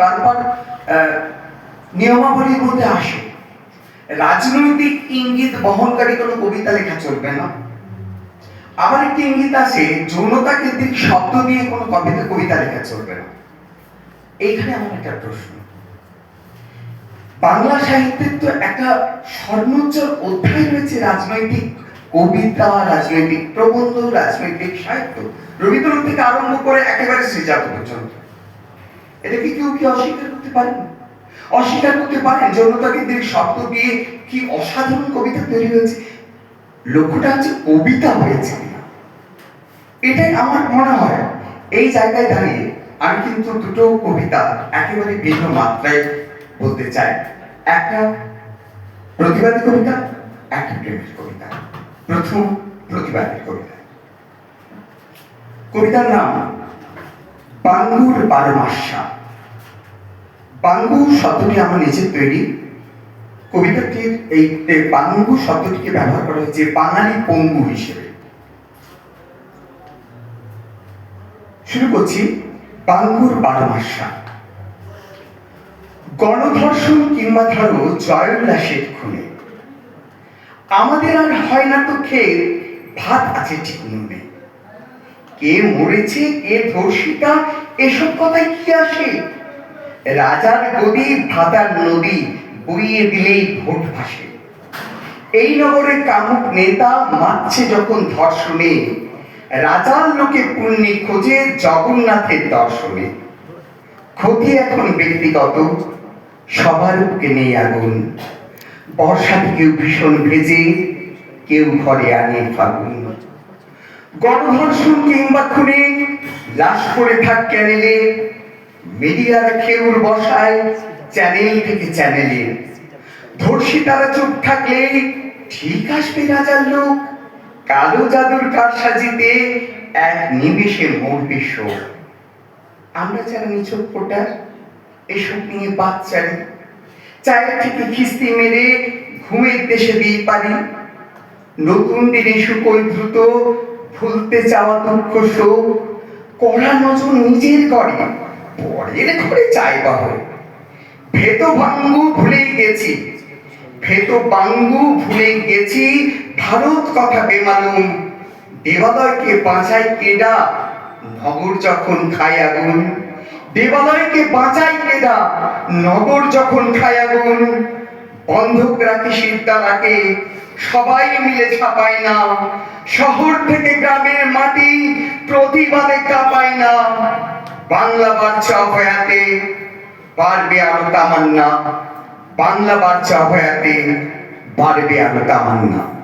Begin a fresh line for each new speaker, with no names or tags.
বারবার নিয়মাবলীর মধ্যে আসে? রাজনৈতিক ইঙ্গিত বহনকারী কোনো কবিতা লেখা চলবে না। আবার একটি ইঙ্গিত আছে, যৌনতা কেন্দ্রিক শব্দ কোনো কবিতা কবিতা লেখা চলবে না। এইখানে আমার একটা প্রশ্ন। বাংলা সাহিত্যের তো একটা স্বর্ণোজ্জ্বল অধ্যায় রয়েছে, রাজনৈতিক কবিতা, রাজনৈতিক প্রবন্ধ, রাজনৈতিক সাহিত্য। রবীন্দ্রনাথ থেকে আরম্ভ করে একেবারে শ্রীজাত পর্যন্ত। এটাকে কেউ কি অস্বীকার করতে পারেন অস্বীকার করতে পারেন যৌনতা কেন্দ্রিক শব্দ দিয়ে কি অসাধারণ কবিতা তৈরি হয়েছে? লক্ষ্যটা হচ্ছে কবিতা হয়েছে এটাই আমার মনে হয়, এই জায়গায় দাঁড়িয়ে আমি কিন্তু দুটো কবিতা একেবারে ভিন্ন মাত্রায় বলতে চাই। একটা প্রতিবাদী কবিতা, একটা প্রেমের কবিতা। প্রথম প্রতিবাদী কবিতা। কবিতার নাম, বাঙ্গুর বারো মাসা। বাঙ্গু শব্দটি আমার নিজের তৈরি। কবিতাটির এই বাঙ্গু শব্দটিকে ব্যবহার করা হয়েছে বাঙালি পঙ্গু হিসেবে। শুরু করছি বাঙ্গুর বারো মাসা গণধর্ষণ কিংবা ধরো জয়োল্লাসের খুনে। আমাদের আর হয় না তো খেয়ে ভাত আছে ঠিক নুনে কে মরেছে, কে ধর্ষিতা, এসব কথায় কি আসে? রাজার গদি ভাতার নদী বইয়ে দিলেই ভোট ভাসে। এই নগরে কামুক নেতা মারছে যখন ধর্ষণে, রাজার লোকে পুণ্যি খোঁজে জগন্নাথের দর্শনে। ক্ষতি এখন ব্যক্তিগত, সবার বুকে নেই আগুন। বর্ষাতে কেউ ভীষণ ভেজে, কেউ ঘরে আনে ফাগুন। গণধর্ষণ কিংবা খুনে লাশ পড়ে থাক ক্যানেলে মিডিয়ার খেউর বসায়, চ্যানেল থেকে চ্যানেলে। ধর্ষিতারা চুপ থাকলে, ঠিক আসবে রাজার লোক। কালো জাদুর কারসাজিতে এক নিমেষে মরবে শোক। আমরা যারা নিচক ফোটার এসব নিয়ে বাচ্চারে চায়ের থেকে খিস্তি মেরে ঘুমের দেশে দিয়ে পারি। নতুন দিনে শুকোই দ্রুত ভুলতে চাওয়া দুঃখ শোক। কড়া নজর নিজের করে পরের ঘরে চাইবা হয় ভেত ভাঙ্গু ভুলেই গেছি। ভেত বাঙ্গু ভুলে গেছি। ভারত কথা বেমালুম। দেবালয়কে বাঁচাই কেডা? নগর যখন খায় আগুন। দেবালয়কে বাঁচাই কেডা? নগর যখন খায় আগুন। বন্ধক রাখি সিদ্ধারাকে সবাই মিলে ছাপায় না। শহর থেকে গ্রামের মাটি প্রতিবাদে কাঁপায় না। বাংলা বাচ্চা অভয়াতে পারবে আরও তামান্না। বাংলা বাচ্চা অভয়াতে পারবে আরও তামান্না।